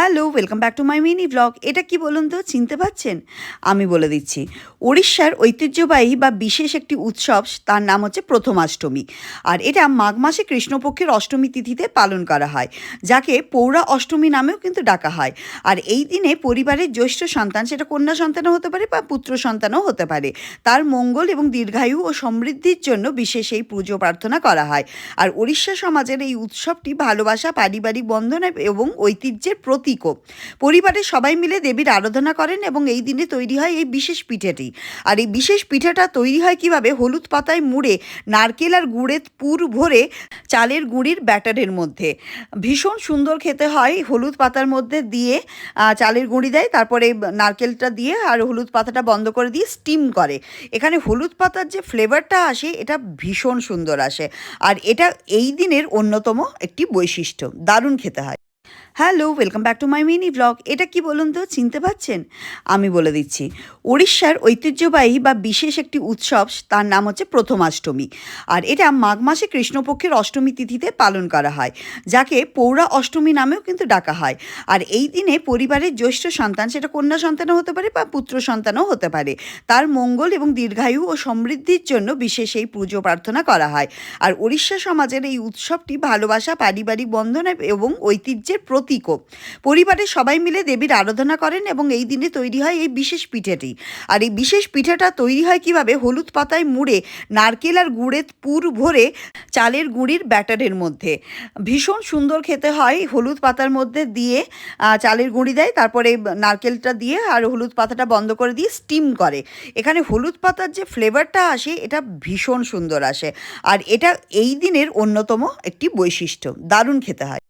Hello welcome back to my mini blog এটা কি বলুন তো? চিনতে পাচ্ছেন? আমি বলে দিচ্ছি। উড়িষ্যার ঐতিহ্যবাহী বা বিশেষ একটি উৎসব, তার নাম হচ্ছে প্রথমাষ্টমী। আর এটা মাঘ মাসে কৃষ্ণপক্ষের অষ্টমী তিথিতে পালন করা হয়, যাকে পৌরা অষ্টমী নামেও কিন্তু ডাকা হয়। আর এই দিনে পরিবারের জ্যৈষ্ঠ সন্তান, সেটা কন্যা সন্তানও হতে পারে বা পুত্র সন্তানও হতে পারে। তার মঙ্গল এবং দীর্ঘায়ু ও সমৃদ্ধির জন্য বিশেষ এই পুজো প্রার্থনা করা হয়। আর উড়িষ্যা সমাজের এই উৎসবটি ভালোবাসা, পারিবারিক বন্ধন এবং ঐতিহ্যের প্রতীকও। পরিবারের সবাই মিলে দেবীর আরাধনা করেন এবং এই দিনে তৈরি হয় এই বিশেষ পিঠেটি। আর এই বিশেষ পিঠেটা তৈরি হয় কীভাবে? হলুদ পাতায় মুড়ে, নারকেল আর গুড়ের পুর ভরে চালের গুঁড়ির ব্যাটারের মধ্যে। ভীষণ সুন্দর খেতে হয়। হলুদ পাতার মধ্যে দিয়ে চালের গুঁড়ি দেয়, তারপরে নারকেলটা দিয়ে আর হলুদ পাতাটা বন্ধ করে দিয়ে স্টিম করে। এখানে হলুদ পাতার যে ফ্লেভারটা আসে, এটা ভীষণ সুন্দর আসে। আর এটা এই দিনের অন্যতম একটি বৈশিষ্ট্য। দারুণ খেতে হয়। Hello welcome back to my mini blog এটা কি বলুন তো, চিনতে পাচ্ছেন আমি বলে দিচ্ছি, উড়িষ্যার ঐতিহ্যবাহী বা বিশেষ একটি উৎসব, তার নাম হচ্ছে প্রথমাষ্টমী। আর এটা মাঘ মাসে কৃষ্ণপক্ষের অষ্টমী তিথিতে পালন করা হয়, যাকে পৌরা অষ্টমী নামেও কিন্তু ডাকা হয়। আর এই দিনে পরিবারের জ্যৈষ্ঠ সন্তান, সেটা কন্যা সন্তানও হতে পারে বা পুত্র সন্তানও হতে পারে। তার মঙ্গল এবং দীর্ঘায়ু ও সমৃদ্ধির জন্য বিশেষ এই পুজো প্রার্থনা করা হয়। আর উড়িষ্যা সমাজের এই উৎসবটি ভালোবাসা, পারিবারিক বন্ধন এবং ঐতিহ্যের প্রতীকও। পরিবারের সবাই মিলে দেবীর আরাধনা করেন এবং এই দিনে তৈরি হয় এই বিশেষ পিঠেটি। আর এই বিশেষ পিঠেটা তৈরি হয় কীভাবে? হলুদ পাতায় মুড়ে, নারকেল আর গুড়ের পুর ভরে চালের গুঁড়ির ব্যাটারের মধ্যে। ভীষণ সুন্দর খেতে হয়, হলুদ পাতার মধ্যে দিয়ে চালের গুঁড়ি দেয়, তারপরে নারকেলটা দিয়ে আর হলুদ পাতাটা বন্ধ করে দিয়ে স্টিম করে। এখানে হলুদ পাতার যে ফ্লেভারটা আসে, এটা ভীষণ সুন্দর আসে। আর এটা এই দিনের অন্যতম একটি বৈশিষ্ট্য। দারুণ খেতে হয়।